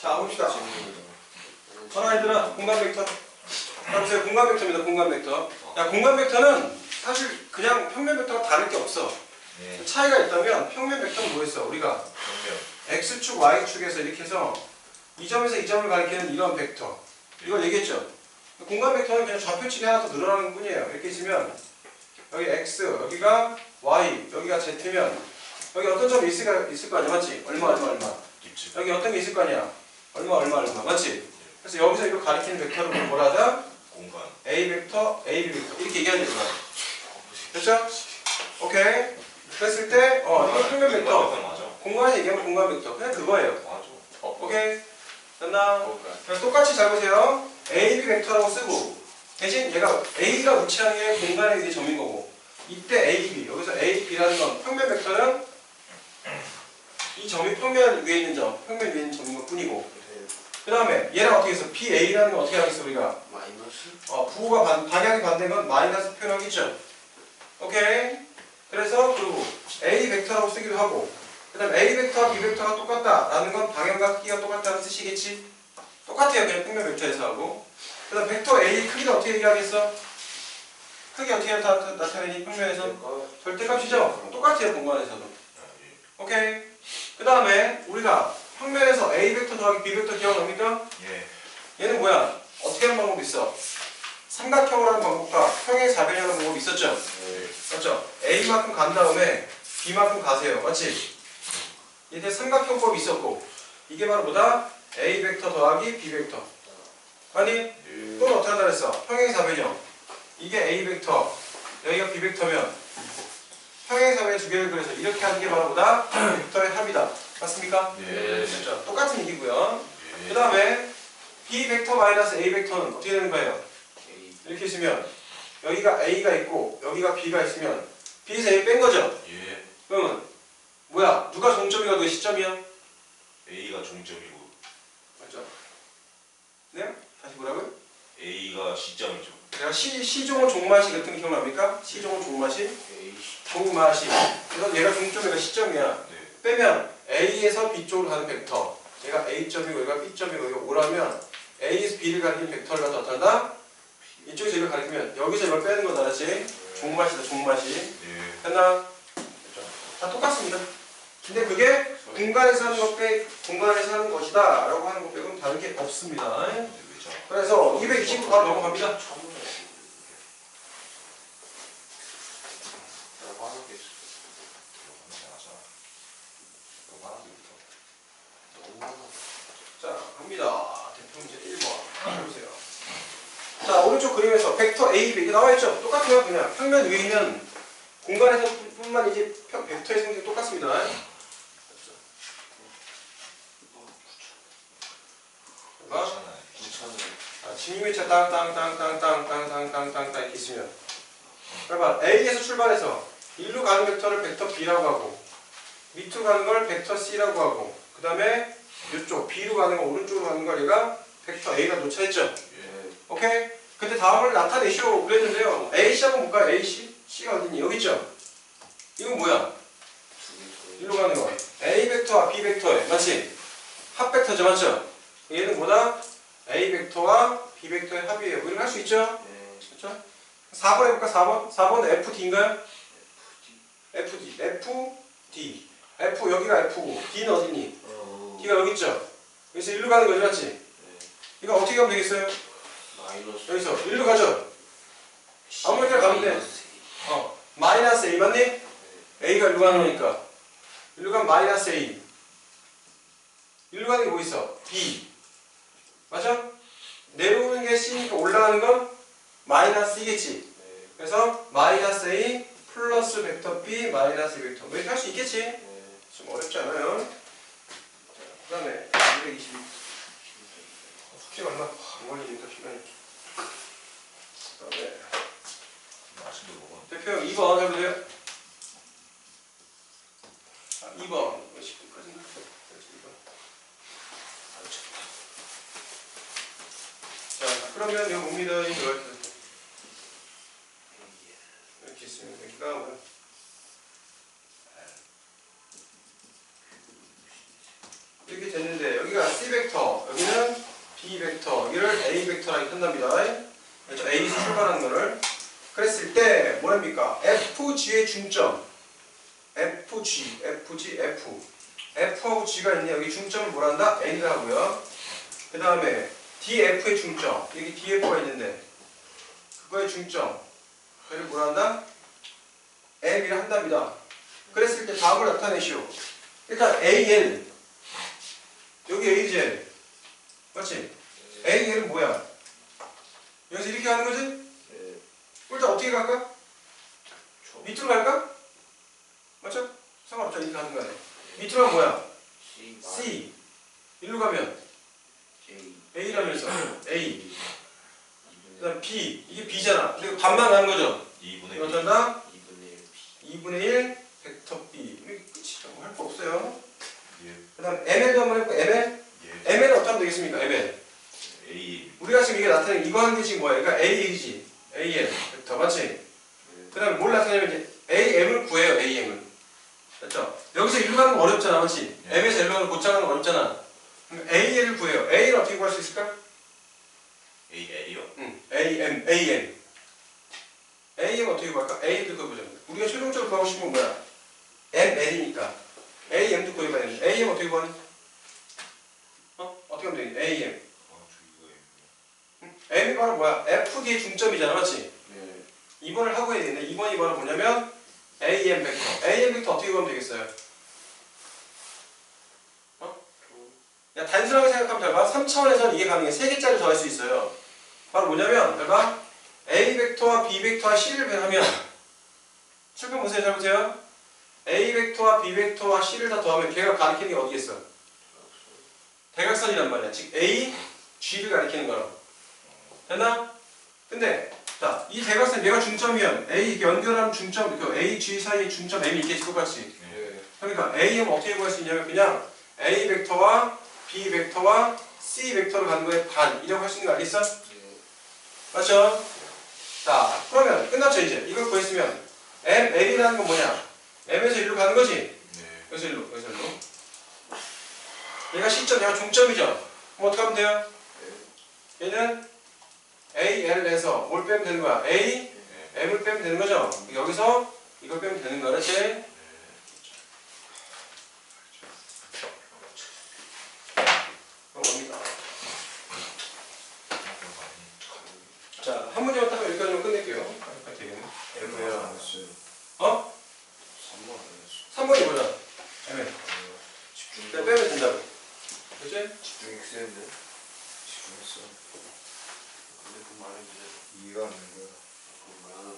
자, 봅시다. 하나 얘들아, 공간 벡터. 자, 보세요. 공간 벡터입니다. 공간 벡터. 야, 공간 벡터는 사실 그냥 평면 벡터가 다를 게 없어. 네. 차이가 있다면 평면 벡터는 뭐였어? 우리가 x축, y축에서 이렇게 해서 이 점에서 이 점을 가리키는 이런 벡터. 이걸 얘기했죠. 공간 벡터는 그냥 좌표축이 하나 더 늘어나는 뿐이에요. 이렇게 있으면 여기 x, 여기가 y, 여기가 z면 여기 어떤 점이 있을, 있을 거 아니야, 맞지? 얼마, 얼마, 얼마. 여기 어떤 게 있을 거 아니야? 얼마, 얼마, 얼마, 맞지? 그래서 여기서 이거 가리키는 벡터를 뭐라 하자? 공간. a 벡터, a b 벡터 이렇게 얘기하는 거야. 됐죠? 오케이. 그랬을 때, 어, 이거 평면 벡터. 공간. 공간에 얘기하면 공간 벡터. 그냥 그거예요. 맞아. 오케이. 됐나? 그래서 똑같이 잘 보세요. AB 벡터라고 쓰고 대신 얘가 A가 게 공간의 이게 점인 거고 이때 AB 여기서 AB라는 건 평면 벡터는 이 점이 평면 위에 있는 점, 평면 위에 있는 점인 것 뿐이고 그 다음에 얘랑 어떻게 했어? BA라는 건 어떻게 하겠어 우리가? 마이너스 어, 부호가 반, 방향이 반대인 건 마이너스 표현하겠죠? 오케이. 그래서 그리고 A 벡터라고 쓰기도 하고 그 다음에 A 벡터와 B 벡터가 똑같다라는 건 방향과 크기가 똑같다는 뜻이겠지? 똑같아요 그냥 평면 벡터에서 하고 그 다음 벡터 A 크기는 어떻게 얘기하겠어? 크기 어떻게 나, 나타내니 평면에서? 절대값이죠? 똑같아요 공간에서도. 오케이 그 다음에 우리가 평면에서 A 벡터 더하기 B 벡터 기억납니까? 예. 얘는 뭐야? 어떻게 하는 방법이 있어? 삼각형으로 하는 방법과 평행사변이 하는 방법이 있었죠? 네. 맞죠? A만큼 간 다음에 B만큼 가세요. 맞지? 얘한테 삼각형법이 있었고 이게 바로 뭐다? A 벡터 더하기 B 벡터 아니 예. 또는 어떻게 한다 그랬어? 평행사변형 이게 A 벡터 여기가 B 벡터면 두 개를 그려서 이렇게 하는 게 바로 뭐다? 벡터의 합이다 맞습니까? 예. 그렇죠? 똑같은 얘기고요 예. 그 다음에 B 벡터 마이너스 A 벡터는 어떻게 되는 거예요? 이렇게 있으면 여기가 A가 있고 여기가 B가 있으면 B에서 A 뺀 거죠? 예. 그러면 뭐야? 누가 종점이가 누가 시점이야? A가 종점이고 맞죠? 네? 다시 뭐라고요? A가 시점이죠. 내가 시, 시종은 종마시 같은 거 기억납니까? 시종은 종마시? A 종마시 그래서 얘가 종점이가 시점이야 네. 빼면 A에서 B 쪽으로 가는 벡터 얘가 A점이고 얘가 B점이고 이거 오라면 A에서 B를 가리키는 벡터를 갖다 나타낸다? 이쪽에서 이걸 가리키면 여기서 이걸 빼는 거다 알았지? 종마시다 종마시 예. 됐나? 다 똑같습니다. 근데 그게 공간에서 하는 것 빼, 공간에서 하는 것이다 라고 하는 것 빼고는 다른 게 없습니다. 왜 자? 그래서 220 바로 넘어갑니다. 처음으로 라고 하는 게 있어. 하잖아. 그거 하는 게부터. 너무 많아. 자, 갑니다. 대표 문제 1번. 해보세요. 자, 오른쪽 그림에서 벡터 A, B 이렇게 나와있죠? 똑같아요, 그냥. 평면 위에 있는 공간에서 뿐만 이제 평, 벡터의 성질이 똑같습니다. 어? 괜찮아요. 괜찮은 자, 진입일차 땅땅땅땅땅땅땅땅땅 이렇게 있으면 그러면 A에서 출발해서 일로 가는 벡터를 벡터 B라고 하고 밑으로 가는 걸 벡터 C라고 하고 그 다음에 이쪽 B로 가는 거 오른쪽으로 가는 걸 얘가 벡터 A가 놓쳐있죠 예. 오케이? 근데 다음을 나타내시오 그랬는데요 A, C 한번 볼까요? A, C? C가 어딨니? 여기 있죠? 이건 뭐야? 일로 가는 거 A 벡터와 B 벡터에 맞지? 합 벡터죠 맞죠? 얘는 뭐다? A 벡터와 B 벡터의 합이에요 우리는 할 수 있죠? 네. 그렇죠? 4번 해볼까? 4번? 4번은 FD인가요? FD. FD. F 여기가 F고 D는 어디니? 어. D가 여기 있죠? 그래서 일로 가는 거죠, 맞지? 네. 이거 어떻게 하면 되겠어요? 마이너스. 여기서 일로 가죠? 아무 데나 가면 돼. 마이너스 어. 마이너스 A 맞니? A. A가 일로 가는 거니까. 일로 가면 마이너스 A. 일로 가는 게 뭐 있어? B. 맞아? 내려오는 게 C니까 올라가는 건 마이너스이겠지? 네. 그래서 마이너스 A 플러스 벡터 B 마이너스 벡터 뭐 이렇게 할 수 있겠지? 네. 좀 어렵지 않아요? 그 다음에 222 숙제가 얼마? 5원이니까 시간이 그 다음에 맛있는 거 먹어. 대표 2번 해보세요 아, 2번 10분까지인가? 2번 자 그러면 뭡니다 이거 이렇게 있으면 여기가 뭐야? 이렇게 됐는데 여기 여기가 C 벡터, 여기는 B 벡터, 여기를 A 벡터라 이렇게 한답니다. 그렇죠? A에서 출발하는 거를. 그랬을 때 뭐랍니까? FG의 중점. FG, FG, F. F하고 G가 있네. 여기 중점을 뭐란다? N이라 하고요. 그 다음에 DF의 중점. 여기 DF가 있는데 그거의 중점. 얘를 뭐란다? M이라 한답니다. 그랬을 때 다음을 나타내시오. 일단 AL. 여기 AJ. 맞지? AL은 뭐야? 여기서 이렇게 가는 거지? 네. 일단 어떻게 갈까? 초. 밑으로 갈까? 맞죠? 상관없죠. 이렇게 가는 거네. 밑으로 가면 뭐야? C. C. 일로 가면 J. A라면서 A. 그다음 B. 이게 B잖아. 근데 반만 가는 거죠? 2분의 이거 1 전다 이분의 2분의 1 벡터 B. 뭐할거 없어요. 예. 그 다음 ML도 한번 해볼까? ML? 예. ML은 어떻게 하면 되겠습니까? ML. A 우리가 지금 이게 나타낸 이거 한게 지금 뭐야? 그러니까 AA지. AM. 벡터 맞지? 네. 그 다음에 뭘 나타내면 이제 AM을 구해요, AM을. 됐죠? 여기서 일로 가는 거 어렵잖아, 맞지? 네. M에서 일로 가는 거 곧장 가는 거 어렵잖아. AL을 구해요. A를 어떻게 구할 수 있을까? A A요? 응. AM, AM. AM 어떻게 구할까? AM도 구해보자. 우리가 최종적으로 구하고 싶은 건 뭐야? ML이니까. AM도 구해봐야 되는데. AM 어떻게 구하니? 어? 어떻게 하면 되니? AM. 아, 저 이거예요. M이 바로 뭐야? FD의 중점이잖아, 맞지? 네. 2번을 하고 해야 되는데 2번이 바로 뭐냐면 AM 벡터. AM 벡터 어떻게 구하면 되겠어요? 어? 야 단순하게 생각하면 잘 봐. 3차원에서는 이게 가능해. 3개짜리 더할 수 있어요. 바로 뭐냐면 잘 봐. A 벡터와 B 벡터와 C를 배하면 칠번 보세요. 잘 보세요. A 벡터와 B 벡터와 C를 다 더하면 걔가 가리키는 게 어디겠어? 대각선이란 말이야. 즉 A, G를 가리키는 거라고. 됐나? 근데 자, 이 대각선 얘가 중점이면 A 연결하는 중점, 그 A, G 사이에 중점 M이 있겠지 똑같이. 네. 그러니까 A는 어떻게 구할 수 있냐면 그냥 A 벡터와 B 벡터와 C 벡터를 가는 거에 반이라고 할 수 있는 거 알겠어? 네. 맞죠? 자, 그러면 끝났죠 이제. 이걸 구했으면 M, L이라는 건 뭐냐? M에서 일로 가는 거지? 네. 여기서 일로, 여기서 일로. 얘가 시점, 얘가 중점이죠? 그럼 어떻게 하면 돼요? 얘는 A, L에서 뭘 빼면 되는 거야? A, M을 빼면 되는 거죠? 여기서 이걸 빼면 되는 거야, 그렇지? 그럼 옵니다. 자, 한 문제만 딱 여기까지만 끝낼게요. 아, 되겠네. M을 안 했어요. 어? 3번 안 3번이 뭐냐? M. 집중. 그냥 빼면 된다고. 그렇지? 집중 X인데. 집중했어. 근데 그 말은 이제 이해가 안 되는 거야. 말하는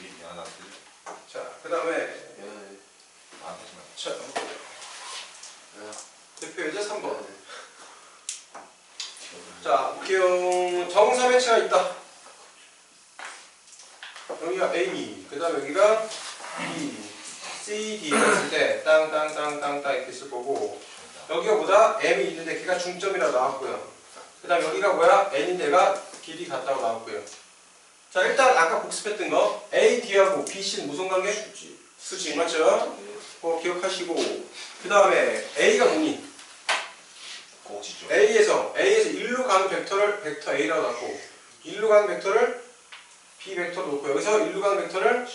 이 하나 들 자, 그 다음에, 야, 안 하지만. 자, 야. 대표 예제 3번. 네. 자, 볼게요. 정사면체가 있다. 여기가 A, 그 다음 여기가 B, C, D 했을 때 땅, 땅, 땅, 땅, 땅 이렇게 쓸 거고 여기가 보다 M이 있는데 걔가 중점이라고 나왔고요. 그 다음 여기가 뭐야? N인데 얘가 길이 같다고 나왔고요. 자, 일단 아까 복습했던 거 A, D하고 B, C는 무슨 관계? 수지. 수직, 맞죠? 네. 그거 기억하시고 그 다음에 A가 뭐니? 꼭지죠. A에서 A에서 1로 가는 벡터를 벡터 A라고 놨고 1로 가는 벡터를 B 벡터로 놓고 여기서 1로 가는 벡터를.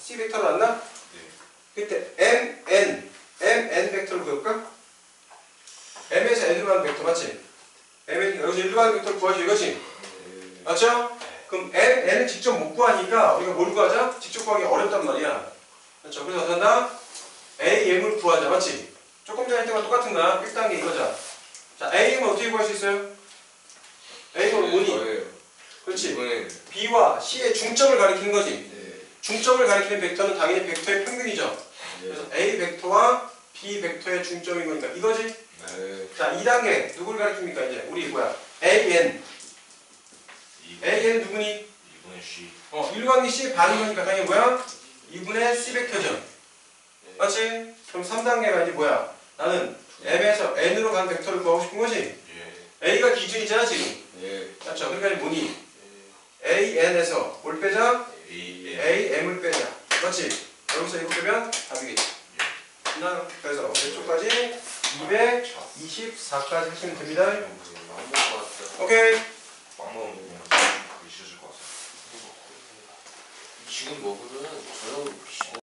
C 벡터로 놨나? 네. 그때 M, N, M, N 벡터를 구할까? M에서 N으로 가는 벡터 맞지? M에서 여기서 1로 가는 벡터를 구하지 이거지? 네. 맞죠? 그럼 M, N을 직접 못 구하니까 우리가 뭘 구하자? 직접 구하기 어렵단 말이야 그렇죠? 그래서 어떻게 한다? A, M을 구하자 맞지? 조금 전에 했던 거 똑같은 거야 1단계 이거자 자 A는 어떻게 구할 수 있어요? A가 뭐니? 저예요. 그렇지 이번에 B와 C의 중점을 가리키는 거지 네. 중점을 가리키는 벡터는 당연히 벡터의 평균이죠 그래서 네. A 벡터와 B 벡터의 중점인 거니까 이거지? 네. 자 2단계 누구를 가리킵니까 이제 우리 뭐야 A, N A, N 누구니? 2분의 C. 어 1관계 C 반인 거니까 당연히 뭐야? 2분의 C 벡터죠 네. 맞지? 그럼 3단계가 이제 뭐야? 나는 M에서 N으로 가는 벡터를 구하고 싶은 거지 예. A가 기준이잖아 지금 네. 맞죠? 그러니까 뭐니? 네. A, N에서 뭘 빼자? A, M을 빼자. 맞지? 여기서 이거 빼면 답이겠지. 나 그래서 왼쪽까지 224까지 하시면 됩니다. 안먹것 같아. 오케이. 지금 먹으면 저녁